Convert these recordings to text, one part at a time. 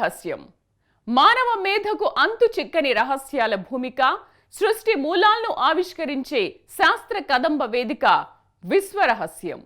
రహస్యం. మానవ మేధకు అంతు చిక్కని రహస్యాల భూమిక సృష్టి మూలాలను ఆవిష్కరించే శాస్త్ర కదంబ వేదిక విశ్వరహస్యం.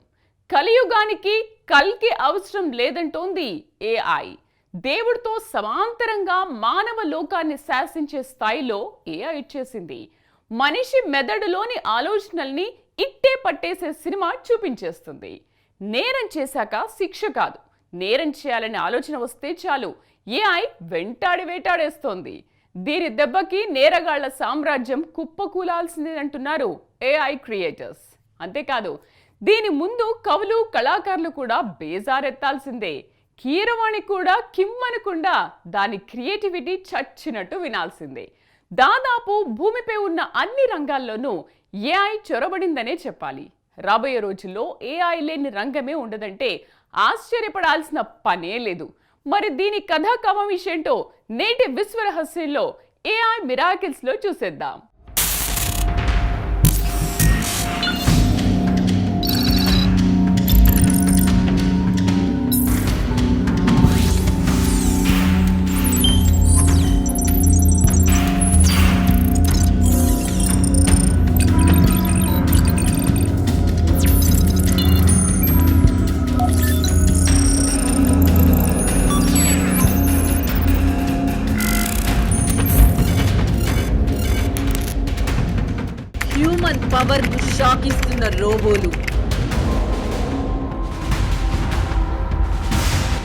కలియుగానికి కల్కి అవసరం లేదంటోంది ఏఐ. దేవుడితో సమాంతరంగా మానవ లోకాన్ని శాసించే స్థాయిలో ఏఐ ఇచ్చేసింది మనిషి మెదడులోని ఆలోచనల్ని ఇట్టే పట్టేసే సినిమా చూపించేస్తుంది. నేరం చేశాక శిక్ష కాదు. నేరం చేయాలనే ఆలోచన వస్తే చాలు. ఏఐ వెంటాడి వేటాడేస్తోంది. దీని దెబ్బకి నేరగాళ్ళ సామ్రాజ్యం కుప్పకూలాల్సిందే అంటున్నారు ఏఐ క్రియేటర్స్. అంతేకాదు దీని ముందు కవులు కళాకారులు కూడా బేజారెత్తాల్సిందే. కీరవాణి కూడా కిమ్మనకుండా దాని క్రియేటివిటీ చచ్చినట్టు వినాల్సిందే. దాదాపు భూమిపై ఉన్న అన్ని రంగాల్లోనూ ఏఐ చొరబడిందనే చెప్పాలి. రాబోయే రోజుల్లో ఏఐ లేని రంగమే ఉండదంటే ఆశ్చర్యపడాల్సిన పనే లేదు. మరి దీని కథా కమవిషేంటో నేటి విశ్వరహస్యంలో ఏఐ మిరాకిల్స్లో చూసేద్దాం. పవర్కు షాక్ ఇస్తున్న రోబోలు.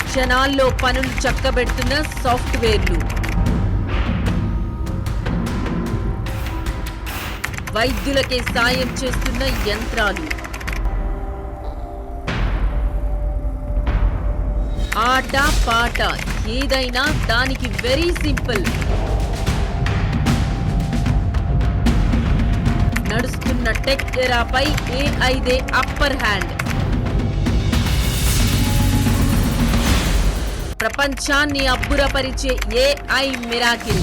క్షణాల్లో పనులు చక్కబెడుతున్న సాఫ్ట్వేర్లు. వైద్యులకే సాయం చేస్తున్న యంత్రాలు. ఆట పాట ఏదైనా దానికి వెరీ సింపుల్ నడుస్తున్న టెక్ ఎరాపై ఏఐదే అప్పర్ హ్యాండ్ ప్రపంచాన్ని అబ్బురపరిచే ఏఐ మిరాకిల్.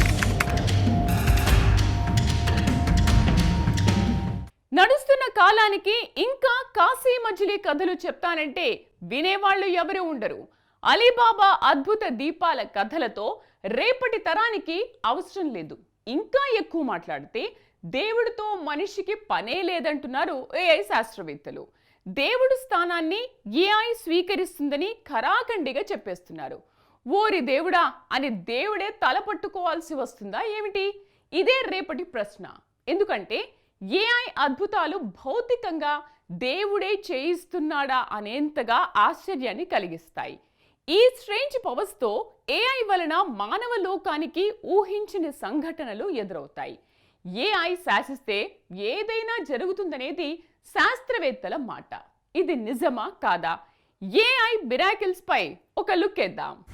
నడుస్తున్న కాలానికి ఇంకా కాశీ మజిలీ కథలు చెప్తానంటే వినేవాళ్ళు ఎవరు ఉండరు. అలీబాబా అద్భుత దీపాల కథలతో రేపటి తరానికి అవసరం లేదు. ఇంకా ఎక్కువ మాట్లాడితే దేవుడితో మనిషికి పనే లేదంటున్నారు ఏఐ శాస్త్రవేత్తలు. దేవుడు స్థానాన్ని ఏఐ స్వీకరిస్తుందని ఖరాఖండిగా చెప్పేస్తున్నారు. ఓరి దేవుడా అని దేవుడే తలపట్టుకోవాల్సి వస్తుందా ఏమిటి? ఇదే రేపటి ప్రశ్న. ఎందుకంటే ఏఐ అద్భుతాలు భౌతికంగా దేవుడే చేయిస్తున్నాడా అనేంతగా ఆశ్చర్యాన్ని కలిగిస్తాయి. ఈ స్ట్రేంజ్ పవర్స్తో ఏఐ వలన మానవ లోకానికి ఊహించని సంఘటనలు ఎదురవుతాయి. ఏఐ శాసిస్తే ఏదైనా జరుగుతుందనేది శాస్త్రవేత్తల మాట. ఇది నిజమా కాదా? ఏఐ మిరాకిల్స్ పై ఒక లుక్ వేద్దాం.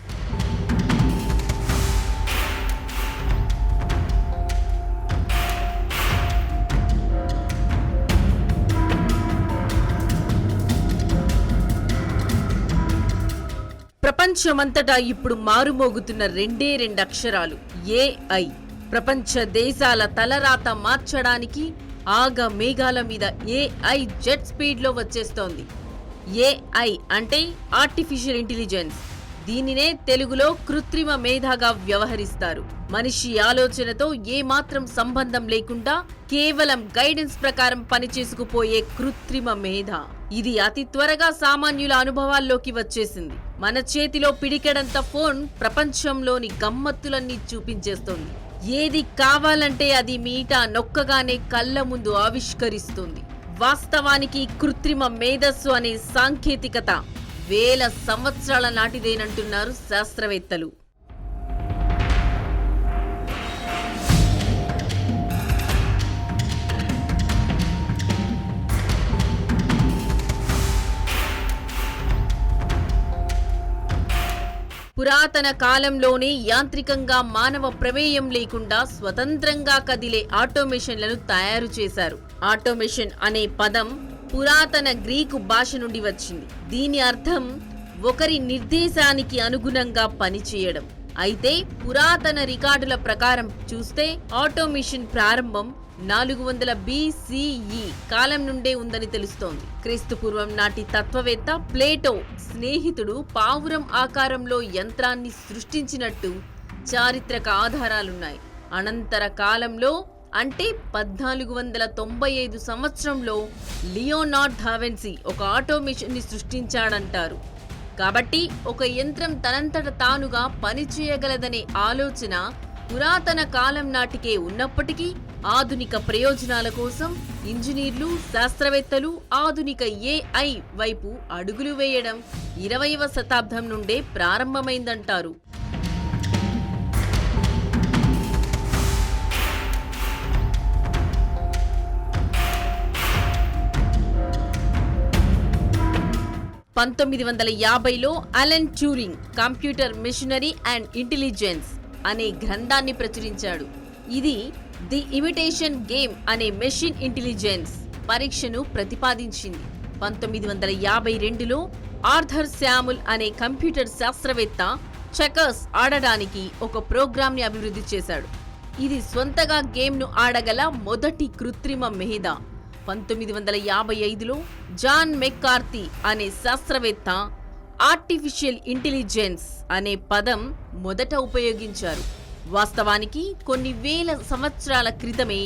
ప్రపంచమంతటా ఇప్పుడు మారుమోగుతున్న రెండే రెండు అక్షరాలు ఏఐ ప్రపంచ దేశాల తలరాత మార్చడానికి ఆగ మేఘాల మీద ఏఐ జెట్ స్పీడ్లో వచ్చేస్తోంది. ఏఐ అంటే ఆర్టిఫిషియల్ ఇంటెలిజెన్స్ దీనినే తెలుగులో కృత్రిమ మేధగా వ్యవహరిస్తారు. మనిషి ఆలోచనతో ఏమాత్రం సంబంధం లేకుండా కేవలం గైడెన్స్ ప్రకారం పనిచేసుకుపోయే కృత్రిమ మేధ. ఇది అతి త్వరగా సామాన్యుల అనుభవాల్లోకి వచ్చేసింది. మన చేతిలో పిడికెడంత ఫోన్ ప్రపంచంలోని గమ్మత్తులన్నీ చూపించేస్తోంది. ఏది కావాలంటే అది మీట నొక్కగానే కళ్ళ ముందు ఆవిష్కరిస్తుంది. వాస్తవానికి కృత్రిమ మేధస్సు అనే సాంకేతికత వేల సంవత్సరాల నాటిదేనంటున్నారు శాస్త్రవేత్తలు. పురాతన కాలంలోనే యాంత్రికంగా మానవ ప్రమేయం లేకుండా స్వతంత్రంగా కదిలే ఆటోమేషన్లను తయారు చేశారు. ఆటోమేషన్ అనే పదం పురాతన గ్రీకు భాష నుండి వచ్చింది. దీని అర్థం ఒకరి నిర్దేశానికి అనుగుణంగా పనిచేయడం. అయితే పురాతన రికార్డుల ప్రకారం చూస్తే ఆటోమేషన్ ప్రారంభం నాలుగు వందల బీసీఈ కాలం నుండే ఉందని తెలుస్తోంది. క్రీస్తు పూర్వం నాటి తత్వవేత్త ప్లేటో స్నేహితుడు పావురం ఆకారంలో యంత్రాన్ని సృష్టించినట్టు చారిత్రక ఆధారాలున్నాయి. అనంతర కాలంలో అంటే పద్నాలుగు వందల తొంభై ఐదు సంవత్సరంలో లియోనార్డ్ ధావెన్సీ ఒక ఆటోమేషన్ని సృష్టించాడంటారు. కాబట్టి ఒక యంత్రం తనంతట తానుగా పనిచేయగలదనే ఆలోచన పురాతన కాలం నాటికే ఉన్నప్పటికీ ఆధునిక ప్రయోజనాల కోసం ఇంజనీర్లు శాస్త్రవేత్తలు ఆధునిక ఏఐ వైపు అడుగులు వేయడం ఇరవైవ శతాబ్దం నుండే ప్రారంభమైందంటారు. పంతొమ్మిది వందల యాభైలో Alan Turing computer machinery and intelligence అనే గ్రంథాన్ని ప్రచురించాడు. ఇది ది ఇమిటేషన్ గేమ్ అనే మెషిన్ ఇంటెలిజెన్స్ పరీక్షను ప్రతిపాదించింది. పంతొమ్మిది వందల యాభై రెండులో ఆర్థర్ శాముల్ అనే కంప్యూటర్ శాస్త్రవేత్త చెకర్స్ ఆడడానికి ఒక ప్రోగ్రామ్ని అభివృద్ధి చేశాడు. ఇది సొంతగా గేమ్ను ఆడగల మొదటి కృత్రిమ మేధ. పంతొమ్మిది వందల యాభై ఐదులో జాన్ మెక్కార్తీ అనే శాస్త్రవేత్త ఆర్టిఫిషియల్ ఇంటెలిజెన్స్ అనే పదం మొదట ఉపయోగించారు. వాస్తవానికి కొన్ని వేల సంవత్సరాల క్రితమే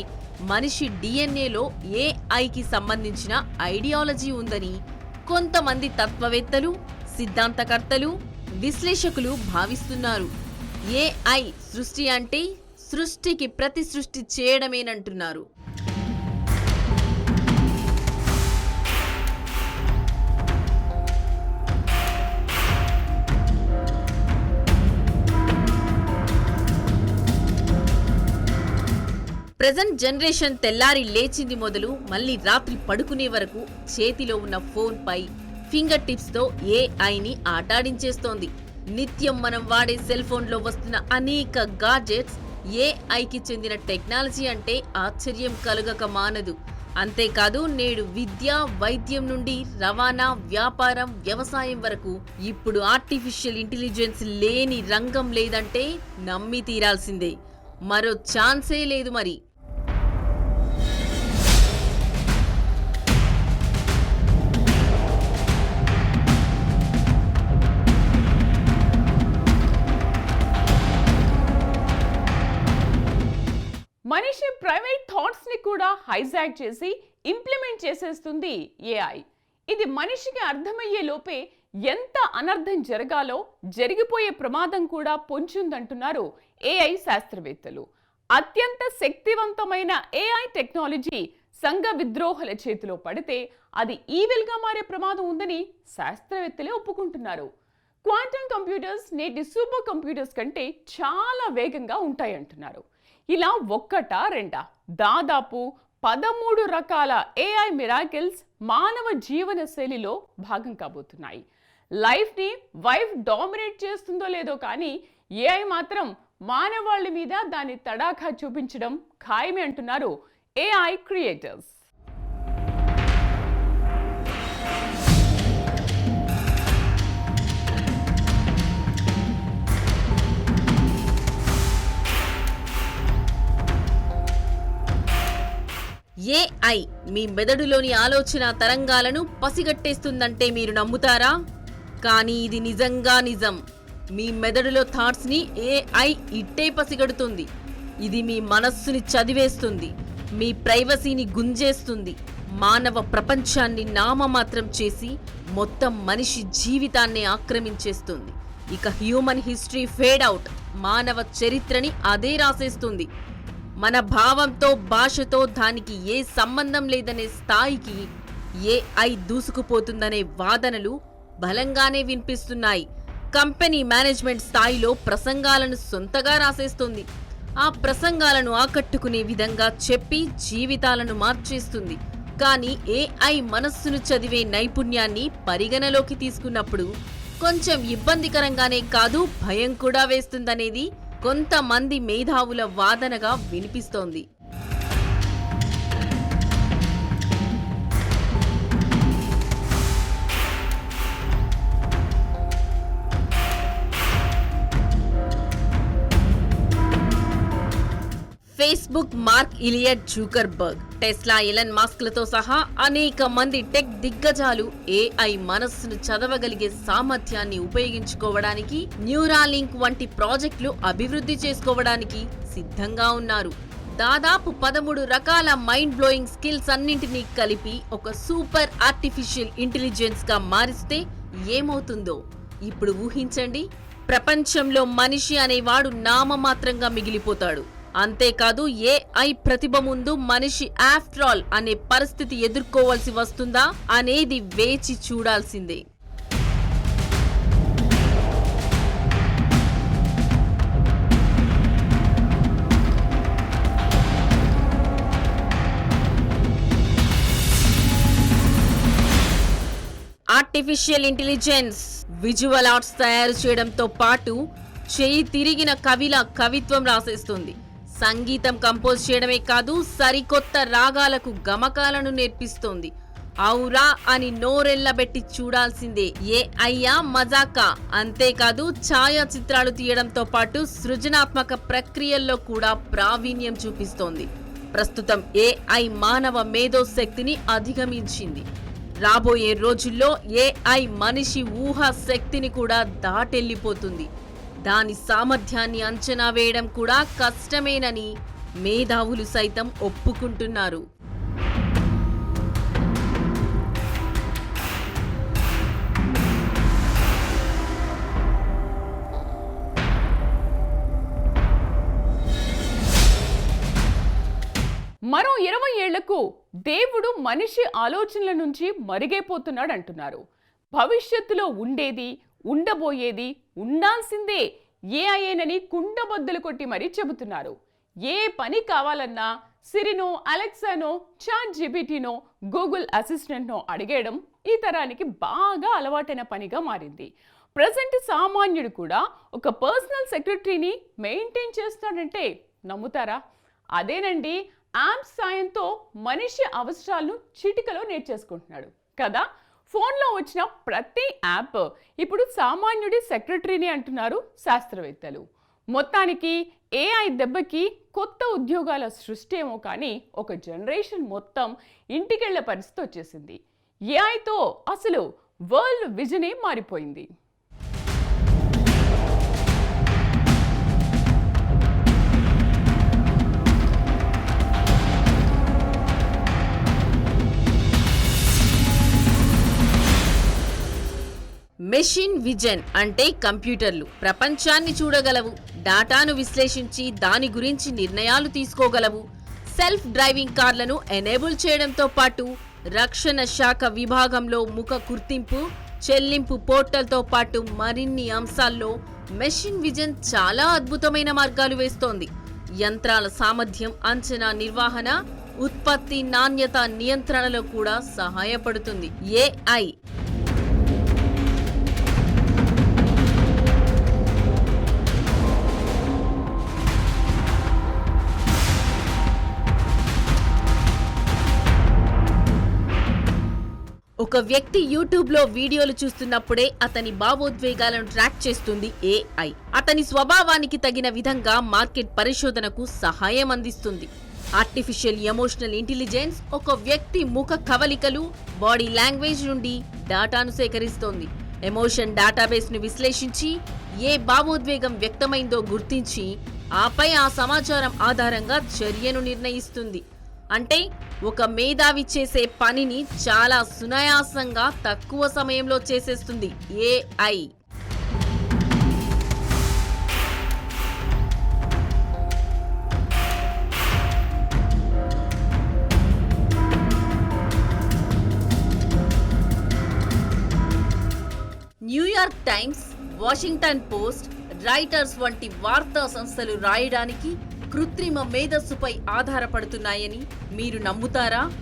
మనిషి డిఎన్ఏలో ఏఐకి సంబంధించిన ఐడియాలజీ ఉందని కొంతమంది తత్వవేత్తలు సిద్ధాంతకర్తలు విశ్లేషకులు భావిస్తున్నారు. ఏఐ సృష్టి అంటే సృష్టికి ప్రతి సృష్టి చేయడమేనంటున్నారు. ప్రజెంట్ జనరేషన్ తెల్లారి లేచింది మొదలు మళ్ళీ రాత్రి పడుకునే వరకు చేతిలో ఉన్న ఫోన్ పై ఫింగర్ టిప్స్తో ఏఐని ఆటాడించేస్తోంది. నిత్యం మనం వాడే సెల్ ఫోన్లో వస్తున్న అనేక గాడ్జెట్స్ ఏఐకి చెందిన టెక్నాలజీ అంటే ఆశ్చర్యం కలుగక మానదు. అంతేకాదు నేడు విద్య వైద్యం నుండి రవాణా వ్యాపారం వ్యవసాయం వరకు ఇప్పుడు ఆర్టిఫిషియల్ ఇంటెలిజెన్స్ లేని రంగం లేదంటే నమ్మి తీరాల్సిందే. మరో ఛాన్సే లేదు మరి. ప్రైవేట్ థాట్స్ని కూడా హైజాక్ చేసి ఇంప్లిమెంట్ చేసేస్తుంది ఏఐ ఇది మనిషికి అర్థమయ్యే లోపే ఎంత అనర్థం జరగాలో జరిగిపోయే ప్రమాదం కూడా పొంచుందంటున్నారు ఏఐ శాస్త్రవేత్తలు. అత్యంత శక్తివంతమైన ఏఐ టెక్నాలజీ సంఘ విద్రోహుల చేతిలో పడితే అది ఈవిల్గా మారే ప్రమాదం ఉందని శాస్త్రవేత్తలే ఒప్పుకుంటున్నారు. క్వాంటమ్ కంప్యూటర్స్ నేటి సూపర్ కంప్యూటర్స్ కంటే చాలా వేగంగా ఉంటాయంటున్నారు. ఇలా ఒక్కటా రెండా? దాదాపు పదమూడు రకాల ఏఐ మిరాకిల్స్ మానవ జీవన శైలిలో భాగం కాబోతున్నాయి. లైఫ్ని వైఫ్ డామినేట్ చేస్తుందో లేదో కానీ ఏఐ మాత్రం మానవాళి మీద దాని తడాఖా చూపించడం ఖాయమే అంటున్నారు ఏఐ క్రియేటర్స్ ఏఐ మీ మెదడులోని ఆలోచన తరంగాలను పసిగట్టేస్తుందంటే మీరు నమ్ముతారా? కానీ ఇది నిజంగా నిజం. మీ మెదడులో థాట్స్ని ఏఐ ఇట్టే పసిగడుతుంది. ఇది మీ మనస్సుని చదివేస్తుంది. మీ ప్రైవసీని గుంజేస్తుంది. మానవ ప్రపంచాన్ని నామమాత్రం చేసి మొత్తం మనిషి జీవితాన్ని ఆక్రమించేస్తుంది. ఇక హ్యూమన్ హిస్టరీ ఫేడ్ అవుట్. మానవ చరిత్రని అదే రాసేస్తుంది. మన భావంతో భాషతో దానికి ఏ సంబంధం లేదనే స్థాయికి ఏఐ దూసుకుపోతుందనే వాదనలు బలంగానే వినిపిస్తున్నాయి. కంపెనీ మేనేజ్మెంట్ స్థాయిలో ప్రసంగాలను సొంతగా రాసేస్తుంది. ఆ ప్రసంగాలను ఆకట్టుకునే విధంగా చెప్పి జీవితాలను మార్చేస్తుంది. కానీ ఏఐ మనస్సును చదివే నైపుణ్యాన్ని పరిగణలోకి తీసుకున్నప్పుడు కొంచెం ఇబ్బందికరంగానే కాదు భయం కూడా వేస్తుందనేది కొంతమంది మేధావుల వాదనగా వినిపిస్తోంది. Facebook Mark Elliot Zuckerberg Tesla Elon మాస్క్లతో సహా అనేక మంది టెక్ దిగ్గజాలు ఏఐ మనస్సును చదవగలిగే సామర్థ్యాన్ని ఉపయోగించుకోవడానికి న్యూరాలింక్ వంటి ప్రాజెక్టులు అభివృద్ధి చేసుకోవడానికి సిద్ధంగా ఉన్నారు. దాదాపు పదమూడు రకాల మైండ్ బ్లోయింగ్ స్కిల్స్ అన్నింటినీ కలిపి ఒక సూపర్ ఆర్టిఫిషియల్ ఇంటెలిజెన్స్గా మారిస్తే ఏమవుతుందో ఇప్పుడు ఊహించండి. ప్రపంచంలో మనిషి అనేవాడు నామమాత్రంగా మిగిలిపోతాడు. అంతేకాదు ఏఐ ప్రతిభ ముందు మనిషి ఆఫ్టర్ ఆల్ అనే పరిస్థితి ఎదుర్కోవాల్సి వస్తుందా అనేది వేచి చూడాల్సిందే. ఆర్టిఫిషియల్ ఇంటెలిజెన్స్ విజువల్ ఆర్ట్స్ తయారు చేయడంతో పాటు చేయి తిరిగిన కవిల కవిత్వం రాసేస్తుంది. సంగీతం కంపోజ్ చేయడమే కాదు సరికొత్త రాగాలకు గమకాలను నేర్పిస్తోంది. ఔరా అని నోరెళ్ళబెట్టి చూడాల్సిందే. ఏ అయ్యా మజాకా? అంతేకాదు ఛాయాచిత్రాలు తీయడంతో పాటు సృజనాత్మక ప్రక్రియల్లో కూడా ప్రావీణ్యం చూపిస్తోంది. ప్రస్తుతం ఏఐ మానవ మేధో శక్తిని అధిగమించింది. రాబోయే రోజుల్లో ఏఐ మనిషి ఊహా శక్తిని కూడా దాటెళ్ళిపోతుంది దాని సామర్థ్యాన్ని అంచనా వేయడం కూడా కష్టమేనని మేధావులు సైతం ఒప్పుకుంటున్నారు. మరో ఇరవై ఏళ్ళకు దేవుడు మనిషి ఆలోచనల నుంచి మరిగైపోతున్నాడు అంటున్నారు భవిష్యత్తులో ఉండేది ఉండబోయేది ఉండాల్సిందే. ఏఐఏనని కుండబద్దలు కొట్టి మరీ చెబుతున్నారు. ఏ పని కావాలన్నా సిరినో అలెక్సానో చాట్ జీబీటీనో గూగుల్ అసిస్టెంట్నో అడిగేయడం ఈ తరానికి బాగా అలవాటైన పనిగా మారింది. ప్రజెంట్ సామాన్యుడు కూడా ఒక పర్సనల్ సెక్రటరీని మెయింటైన్ చేస్తాడంటే నమ్ముతారా? అదేనండి యాప్ సాయంతో మనిషి అవసరాలను చిటికలో నేర్చేసుకుంటున్నాడు. కదా? ఫోన్లో వచ్చిన ప్రతి యాప్ ఇప్పుడు సామాన్యుడి సెక్రటరీని అంటున్నారు శాస్త్రవేత్తలు. మొత్తానికి ఏఐ దెబ్బకి కొత్త ఉద్యోగాల సృష్టి ఏమో కానీ ఒక జనరేషన్ మొత్తం ఇంటికెళ్ళే పరిస్థితి వచ్చేసింది. ఏఐతో అసలు వరల్డ్ విజనే మారిపోయింది. మెషిన్ విజన్ అంటే కంప్యూటర్లు. ప్రపంచాన్ని చూడగలవు. డాటాను విశ్లేషించి దాని గురించి నిర్ణయాలు తీసుకోగలవు. సెల్ఫ్ డ్రైవింగ్ కార్లను ఎనేబుల్ చేయడంతో పాటు రక్షణ శాఖ విభాగంలో ముఖ గుర్తింపు చెల్లింపు పోర్టల్తో పాటు మరిన్ని అంశాల్లో మెషిన్ విజన్ చాలా అద్భుతమైన మార్గాలు వేస్తోంది. యంత్రాల సామర్థ్యం అంచనా నిర్వహణ ఉత్పత్తి నాణ్యత నియంత్రణలో కూడా సహాయపడుతుంది. ఏఐ ఒక వ్యక్తి యూట్యూబ్లో వీడియోలు చూస్తున్నప్పుడే అతని భావోద్వేగాలను ట్రాక్ చేస్తుంది ఏఐ అతని స్వభావానికి తగిన విధంగా మార్కెట్ పరిశోధనకు సహాయం అందిస్తుంది. ఆర్టిఫిషియల్ ఎమోషనల్ ఇంటెలిజెన్స్ ఒక వ్యక్తి ముఖ కవలికలు బాడీ లాంగ్వేజ్ నుండి డాటాను సేకరిస్తోంది. ఎమోషన్ డేటాబేస్ను విశ్లేషించి ఏ భావోద్వేగం వ్యక్తమైందో గుర్తించి ఆపై ఆ సమాచారం ఆధారంగా చర్యను నిర్ణయిస్తుంది. అంటే ఒక మేధావి చేసే పనిని చాలా సునాయాసంగా తక్కువ సమయంలో చేసేస్తుంది AI New York Times Washington Post Reuters వంటి వార్తా సంస్థలు రాయడానికి కృత్రిమ మేధస్సుపై ఆధారపడుతున్నాయని మీరు నమ్ముతారా?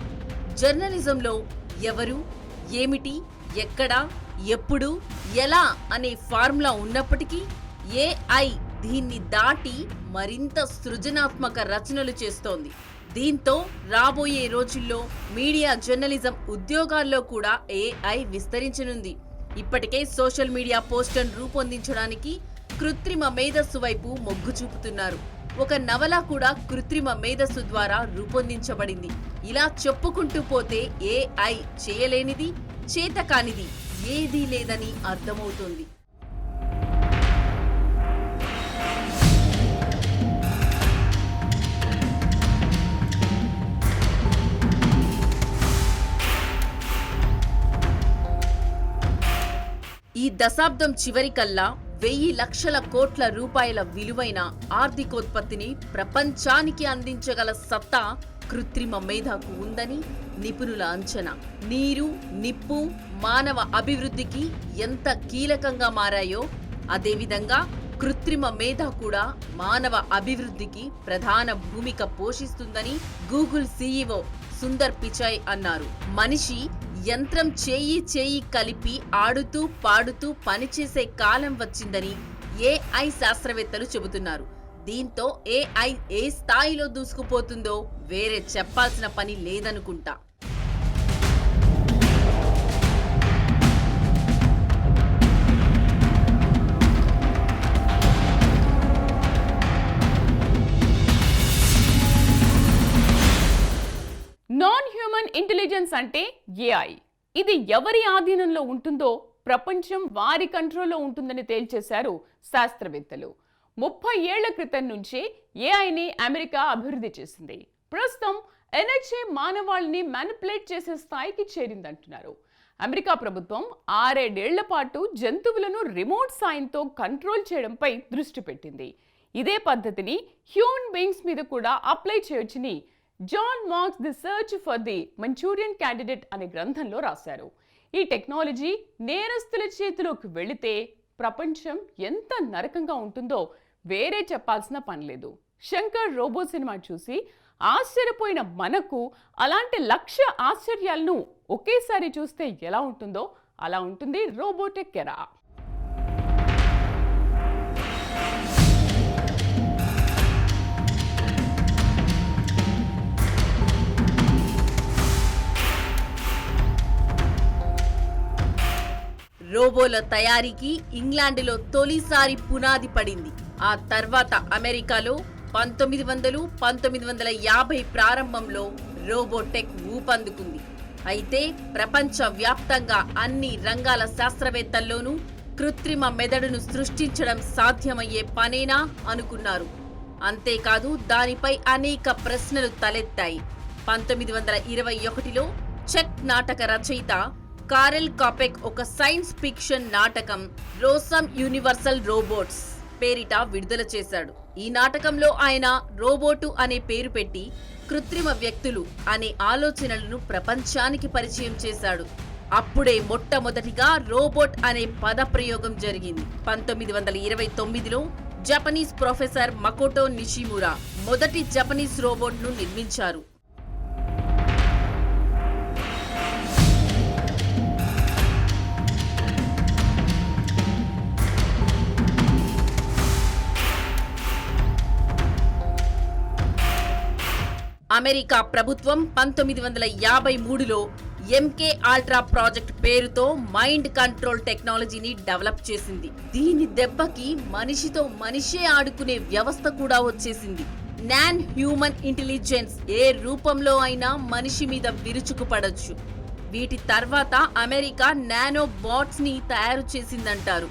జర్నలిజంలో ఎవరు ఏమిటి ఎక్కడ ఎప్పుడు ఎలా అనే ఫార్ములా ఉన్నప్పటికీ ఏఐ దీన్ని దాటి మరింత సృజనాత్మక రచనలు చేస్తోంది. దీంతో రాబోయే రోజుల్లో మీడియా జర్నలిజం ఉద్యోగాల్లో కూడా ఏఐ విస్తరించనుంది. ఇప్పటికే సోషల్ మీడియా పోస్టర్ను రూపొందించడానికి కృత్రిమ మేధస్సు వైపు మొగ్గు చూపుతున్నారు. ఒక నవల కూడా కృత్రిమ మేధస్సు ద్వారా రూపొందించబడింది. ఇలా చెప్పుకుంటూ పోతే ఏఐ చేయలేనిది చేతకానిది ఏదీ లేదని అర్థమవుతుంది. ఈ దశాబ్దం చివరికల్లా వెయ్యి లక్షల కోట్ల రూపాయల విలువైన ఆర్థికోత్పత్తిని ప్రపంచానికి అందించగల సత్తా కృత్రిమ మేధకు ఉందని నిపుణుల అంచనా. నీరు నిప్పు మానవ అభివృద్ధికి ఎంత కీలకంగా మారాయో అదేవిధంగా కృత్రిమ మేధ కూడా మానవ అభివృద్ధికి ప్రధాన భూమిక పోషిస్తుందని గూగుల్ సీఈఓ సుందర్ పిచాయ్ అన్నారు. మనిషి యంత్రం చేయి చేయి కలిపి ఆడుతూ పాడుతూ పనిచేసే కాలం వచ్చిందని ఏఐ శాస్త్రవేత్తలు చెబుతున్నారు. దీంతో ఏఐ ఏ స్థాయిలో దూసుకుపోతుందో వేరే చెప్పాల్సిన పని లేదనుకుంటా. అంటే ఏఐ ఇది ఎవరి ఆధీనంలో ఉంటుందో ప్రపంచం వారి కంట్రోల్లో ఉంటుందని తేల్చేశారు శాస్త్రవేత్తలు. ముప్పై ఏళ్ళ క్రితం నుంచే ఏఐని అమెరికా అభివృద్ధి చేసింది. ప్రస్తుతం ఎన్హెచ్ఏ మానవాళిని మ్యానిపులేట్ చేసే స్థాయికి చేరిందంటున్నారు. అమెరికా ప్రభుత్వం ఆరేడేళ్ళ పాటు జంతువులను రిమోట్ సాయంతో కంట్రోల్ చేయడంపై దృష్టి పెట్టింది. ఇదే పద్ధతిని హ్యూమన్ బీయింగ్స్ మీద కూడా అప్లై చేయొచ్చని John Marks the search for the Manchurian candidate అనే గ్రంథంలో రాశారు. ఈ టెక్నాలజీ నేరస్తుల చేతిలోకి వెళితే ప్రపంచం ఎంత నరకంగా ఉంటుందో వేరే చెప్పాల్సిన పనిలేదు శంకర్ రోబో సినిమా చూసి ఆశ్చర్యపోయిన మనకు అలాంటి లక్ష ఆశ్చర్యాలను ఒకేసారి చూస్తే ఎలా ఉంటుందో అలా ఉంటుంది రోబోటెక్ కెరా రోబోల తయారీకి ఇంగ్లాండ్లో తొలిసారి పునాది పడింది. ఆ తర్వాత అమెరికాలో పంతొమ్మిది వందలు పంతొమ్మిది వందల యాభై ప్రారంభంలో రోబోటెక్ ఊపందుకుంది. అయితే ప్రపంచ వ్యాప్తంగా అన్ని రంగాల శాస్త్రవేత్తల్లోనూ కృత్రిమ మెదడును సృష్టించడం సాధ్యమయ్యే పనేనా అనుకున్నారు. అంతేకాదు దానిపై అనేక ప్రశ్నలు తలెత్తాయి. పంతొమ్మిది వందల ఇరవై ఒకటిలో చెక్ నాటక రచయిత కారెల్ కాపెక్ ఒక సైన్స్ ఫిక్షన్ నాటకం రోసమ్ యూనివర్సల్ రోబోట్స్ పేరిట విడుదల చేశాడు. ఈ నాటకంలో ఆయన రోబోటు అనే పేరు పెట్టి కృత్రిమ వ్యక్తులు అనే ఆలోచనలను ప్రపంచానికి పరిచయం చేశాడు. అప్పుడే మొట్టమొదటిగా రోబోట్ అనే పద ప్రయోగం జరిగింది. పంతొమ్మిది వందల ఇరవై తొమ్మిదిలో జపనీస్ ప్రొఫెసర్ మకోటో నిషిమురా మొదటి జపనీస్ రోబోట్ను నిర్మించారు. అమెరికా ప్రభుత్వం పంతొమ్మిది వందల యాభై మూడులో ఎంకే ఆల్ట్రా ప్రాజెక్ట్ పేరుతో మైండ్ కంట్రోల్ టెక్నాలజీని డెవలప్ చేసింది. దీని దెబ్బకి మనిషితో మనిషే ఆడుకునే వ్యవస్థ కూడా వచ్చేసింది. నాన్ హ్యూమన్ ఇంటెలిజెన్స్ ఏ రూపంలో అయినా మనిషి మీద విరుచుకుపడొచ్చు వీటి తర్వాత అమెరికా నానో బాట్స్ని తయారు చేసిందంటారు.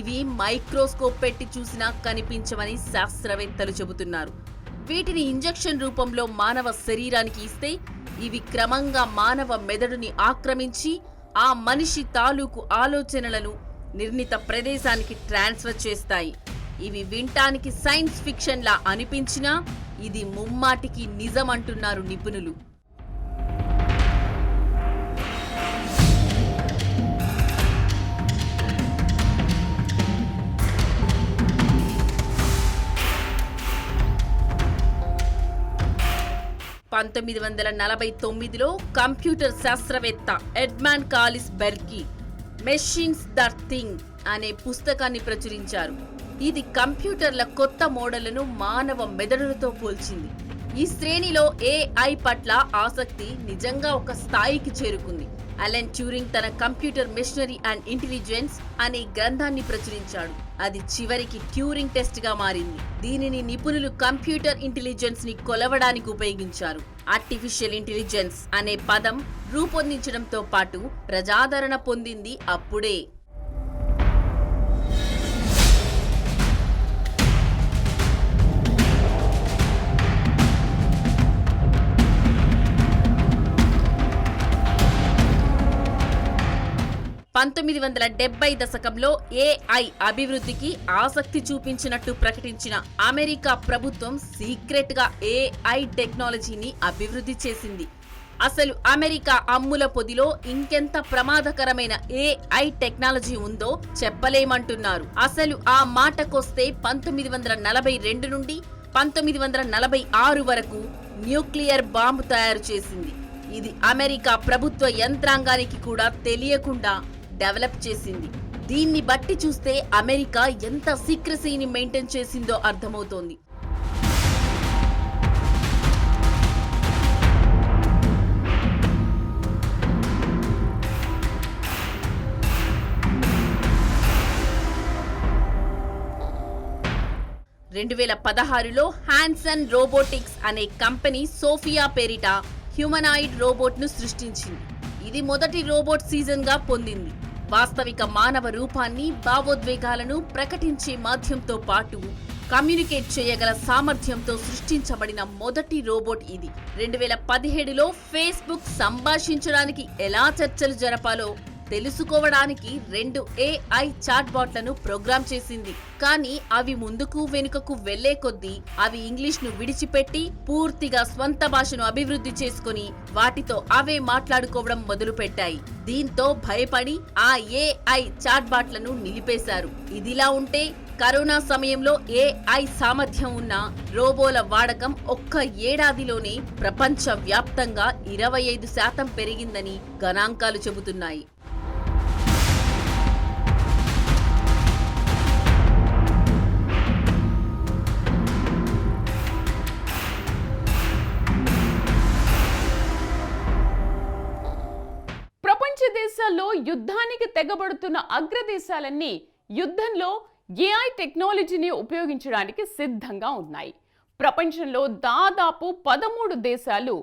ఇవి మైక్రోస్కోప్ పెట్టి చూసినా కనిపించవని శాస్త్రవేత్తలు చెబుతున్నారు. వీటిని ఇంజెక్షన్ రూపంలో మానవ శరీరానికి ఇస్తే ఇవి క్రమంగా మానవ మెదడుని ఆక్రమించి ఆ మనిషి తాలూకు ఆలోచనలను నిర్ణీత ప్రదేశానికి ట్రాన్స్ఫర్ చేస్తాయి. ఇవి వింటానికి సైన్స్ ఫిక్షన్లా అనిపించినా ఇది ముమ్మాటికి నిజం అంటున్నారు నిపుణులు. పంతొమ్మిది వందల నలభై తొమ్మిదిలో కంప్యూటర్ శాస్త్రవేత్త Edmund Callis Berkeley machines the thing అనే పుస్తకాన్ని ప్రచురించారు. ఇది కంప్యూటర్ల కొత్త మోడళ్ళను మానవ మెదడులతో పోల్చింది. ఈ శ్రేణిలో ఏఐ పట్ల ఆసక్తి నిజంగా ఒక స్థాయికి చేరుకుంది. అలెన్ ట్యూరింగ్ తన కంప్యూటర్ మిషనరీ అండ్ ఇంటెలిజెన్స్ అనే గ్రంథాన్ని ప్రచురించాడు. అది చివరికి ట్యూరింగ్ టెస్ట్గా మారింది. దీనిని నిపుణులు కంప్యూటర్ ఇంటెలిజెన్స్ని కొలవడానికి ఉపయోగించారు. ఆర్టిఫిషియల్ ఇంటెలిజెన్స్ అనే పదం రూపొందించడంతో పాటు ప్రజాదరణ పొందింది అప్పుడే. పంతొమ్మిది వందల డెబ్బై దశకంలో ఏఐ అభివృద్ధికి ఆసక్తి చూపించినట్టు ప్రకటించిన అమెరికా ప్రభుత్వం సీక్రెట్గా ఏఐ టెక్నాలజీని అభివృద్ధి చేసింది. అసలు అమెరికా అమ్ముల పొదిలో ఇంకెంత ప్రమాదకరమైన ఏఐ టెక్నాలజీ ఉందో చెప్పలేమంటున్నారు. అసలు ఆ మాటకొస్తే పంతొమ్మిది వందల నలభై రెండు నుండి పంతొమ్మిది వందల నలభై ఆరు వరకు న్యూక్లియర్ బాంబు తయారు చేసింది. ఇది అమెరికా ప్రభుత్వ యంత్రాంగానికి కూడా తెలియకుండా డెవలప్ చేసింది. దీన్ని బట్టి చూస్తే అమెరికా ఎంత సీక్రసీని మెయింటైన్ చేసిందో అర్థమవుతోంది. రెండు వేల పదహారులో హ్యాన్సన్ రోబోటిక్స్ అనే కంపెనీ సోఫియా పేరిట హ్యూమనాయిడ్ రోబోట్ను సృష్టించింది. ఇది మొదటి రోబోట్ సీజన్గా పొందింది. వాస్తవిక మానవ రూపాన్ని భావోద్వేగాలను ప్రకటించే మాధ్యంతో పాటు కమ్యూనికేట్ చేయగల సామర్థ్యంతో సృష్టించబడిన మొదటి రోబోట్ ఇది. రెండు వేల పదిహేడులో ఫేస్బుక్ సంభాషించడానికి ఎలా చర్చలు జరపాలో తెలుసుకోవడానికి రెండు ఏఐ చాట్బాట్లను ప్రోగ్రామ్ చేసింది. కానీ అవి ముందుకు వెనుకకు వెళ్ళే కొద్దీ అవి ఇంగ్లీష్ను విడిచిపెట్టి పూర్తిగా స్వంత భాషను అభివృద్ధి చేసుకుని వాటితో అవే మాట్లాడుకోవడం మొదలుపెట్టాయి. దీంతో భయపడి ఆ ఏఐ చాట్బాట్లను నిలిపేశారు. ఇదిలా ఉంటే కరోనా సమయంలో ఏఐ సామర్థ్యం ఉన్న రోబోల వాడకం ఒక్క ఏడాదిలోనే ప్రపంచ వ్యాప్తంగా ఇరవై ఐదు శాతం పెరిగిందని గణాంకాలు చెబుతున్నాయి. దేశాల్లో యుద్ధానికి తెగబడుతున్న అగ్రదేశాలన్నీ యుద్ధంలో ఏఐ టెక్నాలజీని ఉపయోగించడానికి సిద్ధంగా ఉన్నాయి. ప్రపంచంలో దాదాపు పదమూడు దేశాలు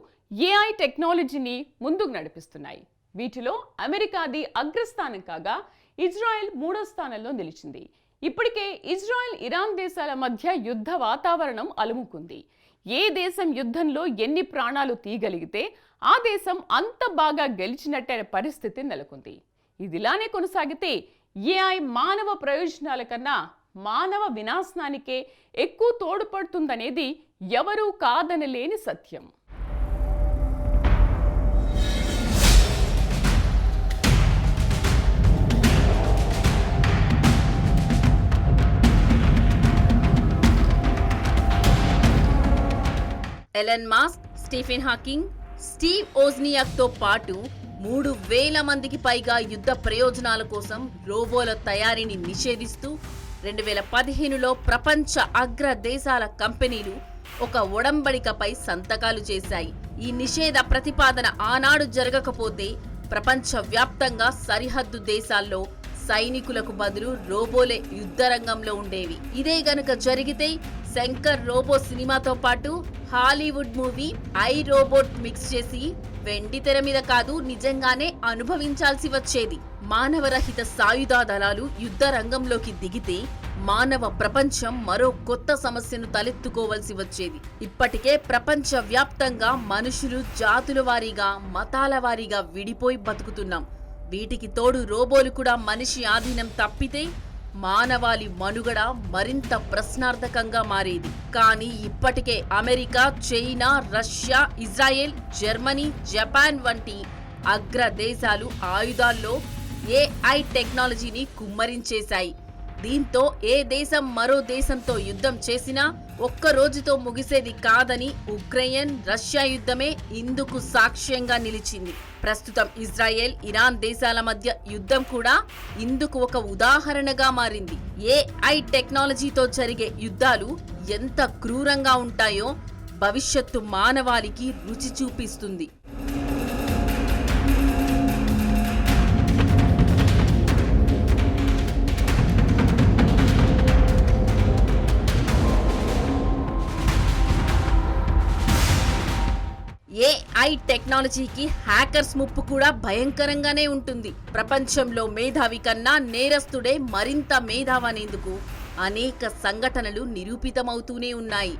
ఏఐ టెక్నాలజీని ముందుకు నడిపిస్తున్నాయి. వీటిలో అమెరికాది అగ్రస్థానం కాగా ఇజ్రాయెల్ మూడో స్థానంలో నిలిచింది. ఇప్పటికే ఇజ్రాయెల్ ఇరాన్ దేశాల మధ్య యుద్ధ వాతావరణం అలుముకుంది. ఏ దేశం యుద్ధంలో ఎన్ని ప్రాణాలు తీయగలిగితే ఆ దేశం అంత బాగా గెలిచినట్టే పరిస్థితి నెలకొంది. ఇదిలానే కొనసాగితే ఏఐ మానవ ప్రయోజనాల కన్నా మానవ వినాశనానికే ఎక్కువ తోడ్పడుతుందనేది ఎవరూ కాదనలేని సత్యం. Elon Musk Stephen Hawking Steve ఓజ్నియాక్తో పాటు మూడు వేల మందికి పైగా యుద్ధ ప్రయోజనాల కోసం రోబోల తయారీని నిషేధిస్తూ రెండు వేల పదిహేనులో ప్రపంచ అగ్ర దేశాల కంపెనీలు ఒక ఒడంబడికపై సంతకాలు చేశాయి. ఈ నిషేధ ప్రతిపాదన ఆనాడు జరగకపోతే ప్రపంచవ్యాప్తంగా సరిహద్దు దేశాల్లో సైనికులకు బదులు రోబోలే యుద్ధ రంగంలో ఉండేవి. ఇదే గనుక జరిగితే శంకర్ రోబో సినిమాతో పాటు Hollywood movie I Robot mix చేసి వెండి తెర మీద కాదు నిజంగానే అనుభవించాల్సి వచ్చేది. మానవరహిత సాయుధ దళాలు యుద్ధ రంగంలోకి దిగితే మానవ ప్రపంచం మరో కొత్త సమస్యను తలెత్తుకోవలసి వచ్చేది. ఇప్పటికే ప్రపంచ వ్యాప్తంగా మనుషులు జాతుల వారీగా మతాల వారీగా విడిపోయి బతుకుతున్నాం. వీటికి తోడు రోబోలు కూడా మనిషి ఆధీనం తప్పితే మానవాళి మనుగడ మరింత ప్రశ్నార్థకంగా మారేది. కానీ ఇప్పటికే America China Russia Israel Germany Japan వంటి అగ్ర దేశాలు ఆయుధాల్లో ఏఐ టెక్నాలజీని కుమ్మరించేశాయి. దీంతో ఏ దేశం మరో దేశంతో యుద్ధం చేసినా ఒక్క రోజుతో ముగిసేది కాదని ఉక్రెయిన్ రష్యా యుద్ధమే ఇందుకు సాక్ష్యంగా నిలిచింది. ప్రస్తుతం ఇజ్రాయెల్ ఇరాన్ దేశాల మధ్య యుద్ధం కూడా ఇందుకు ఒక ఉదాహరణగా మారింది. ఏఐ టెక్నాలజీతో జరిగే యుద్ధాలు ఎంత క్రూరంగా ఉంటాయో భవిష్యత్తు మానవాళికి రుచి చూపిస్తుంది. ఏఐ టెక్నాలజీకి హ్యాకర్స్ ముప్పు కూడా భయంకరంగానే ఉంటుంది. ప్రపంచంలో మేధావి కన్నా నేరస్తుడే మరింత మేధావనేందుకు అనేక సంఘటనలు నిరూపితమవుతూనే ఉన్నాయి.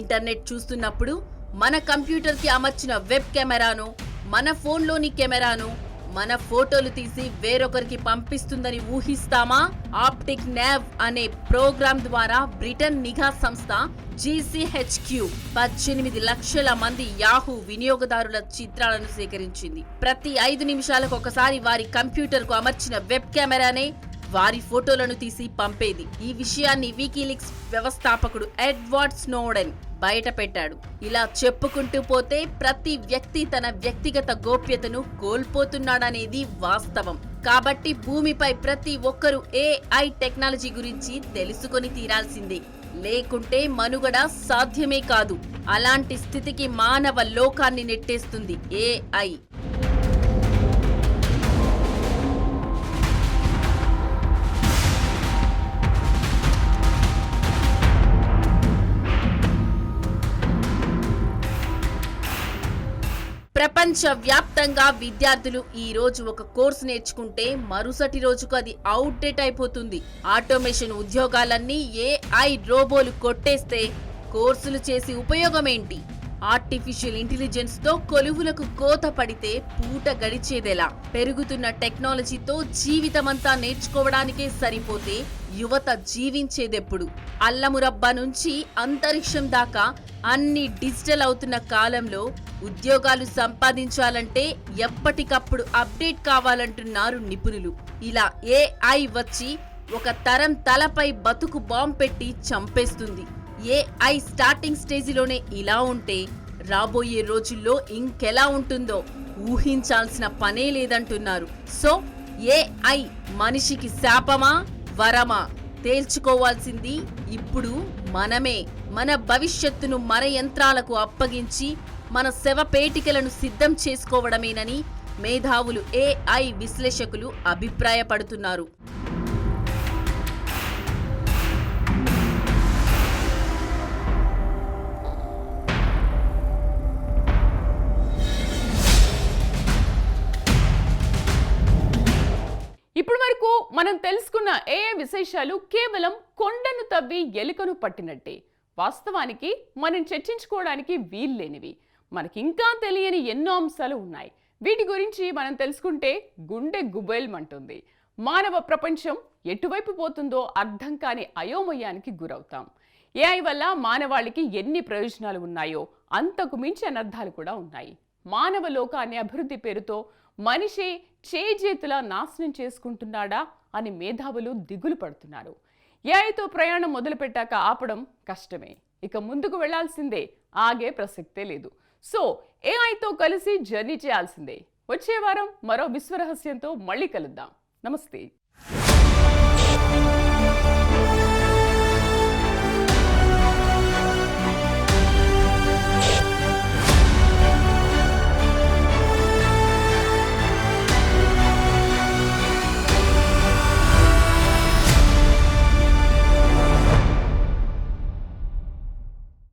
ఇంటర్నెట్ చూస్తున్నప్పుడు మన కంప్యూటర్కి అమర్చిన వెబ్ కెమెరాను మన ఫోన్లోని కెమెరాను మన ఫోటోలు తీసి వేరొకరికి పంపిస్తుందని ఊహిస్తామా? ఆప్టిక్ నావ్ అనే ప్రోగ్రాం ద్వారా బ్రిటన్ నిఘా సంస్థ జీసీహెచ్క్యూ పద్దెనిమిది లక్షల మంది యాహూ వినియోగదారుల చిత్రాలను సేకరించింది. ప్రతి ఐదు నిమిషాలకు ఒకసారి వారి కంప్యూటర్కు అమర్చిన వెబ్ కెమెరానే వారి ఫోటోలను తీసి పంపేది. ఈ విషయాన్ని వికీలిక్స్ వ్యవస్థాపకుడు ఎడ్వర్డ్ స్నోడెన్ బయట పెట్టాడు. ఇలా చెప్పుకుంటూ పోతే ప్రతి వ్యక్తి తన వ్యక్తిగత గోప్యతను కోల్పోతున్నాడనేది వాస్తవం. కాబట్టి భూమిపై ప్రతి ఒక్కరూ ఏఐ టెక్నాలజీ గురించి తెలుసుకొని తీరాల్సిందే. లేకుంటే మనుగడ సాధ్యమే కాదు. అలాంటి స్థితికి మానవ లోకాన్ని నెట్టేస్తుంది ఏఐ ప్రపంచ వ్యాప్తంగా విద్యార్థులు ఈ రోజు ఒక కోర్సు నేర్చుకుంటే మరుసటి రోజుకు అది అవుట్డేట్ అయిపోతుంది. ఆటోమేషన్ ఉద్యోగాలన్నీ ఏఐ రోబోలు కొట్టేస్తే కోర్సులు చేసి ఉపయోగం ఏంటి ఆర్టిఫిషియల్ ఇంటెలిజెన్స్తో కొలువులకు కోత పడితే పూట గడిచేదెలా. పెరుగుతున్న టెక్నాలజీతో జీవితమంతా నేర్చుకోవడానికే సరిపోతే యువత జీవించేదెప్పుడు. అల్లమురబ్బ నుంచి అంతరిక్షం దాకా అన్ని డిజిటల్ అవుతున్న కాలంలో ఉద్యోగాలు సంపాదించాలంటే ఎప్పటికప్పుడు అప్డేట్ కావాలంటున్నారు నిపుణులు. ఇలా ఏఐ వచ్చి ఒక తరం తలపై బతుకు బాంబ్ పెట్టి చంపేస్తుంది. ఏఐ స్టార్టింగ్ స్టేజిలోనే ఇలా ఉంటే రాబోయే రోజుల్లో ఇంకెలా ఉంటుందో ఊహించాల్సిన పనే లేదంటున్నారు. సో ఏఐ మనిషికి శాపమా వరమా? తేల్చుకోవాల్సింది ఇప్పుడు మనమే. మన భవిష్యత్తును మన యంత్రాలకు అప్పగించి మన శవపేటికలను సిద్ధం చేసుకోవడమేనని మేధావులు ఏఐ విశ్లేషకులు అభిప్రాయపడుతున్నారు. మనం తెలుసుకున్న ఏఏ విశేషాలు కేవలం కొండను తవ్వి ఎలుకను పట్టినట్టే. వాస్తవానికి మనం చర్చించుకోవడానికి వీల్లేనివి. మనకి ఇంకా తెలియని ఎన్నో అంశాలు ఉన్నాయి. వీటి గురించి మనం తెలుసుకుంటే గుండె గుబేల్మంటుంది. మానవ ప్రపంచం ఎటువైపు పోతుందో అర్థం కాని అయోమయానికి గురవుతాం. ఏఐ వల్ల మానవాళికి ఎన్ని ప్రయోజనాలు ఉన్నాయో అంతకు మించి అనర్థాలు కూడా ఉన్నాయి. మానవ లోకాన్ని అభివృద్ధి పేరుతో మనిషి చేతుల నాశనం చేసుకుంటున్నాడా అని మేధావులు దిగులు పడుతున్నారు. ఏఐతో ప్రయాణం మొదలుపెట్టాక ఆపడం కష్టమే. ఇక ముందుకు వెళ్ళాల్సిందే ఆగే ప్రసక్తే లేదు. సో ఏఐతో కలిసి జర్నీ చేయాల్సిందే. వచ్చే వారం మరో విశ్వరహస్యంతో మళ్ళీ కలుద్దాం. నమస్తే.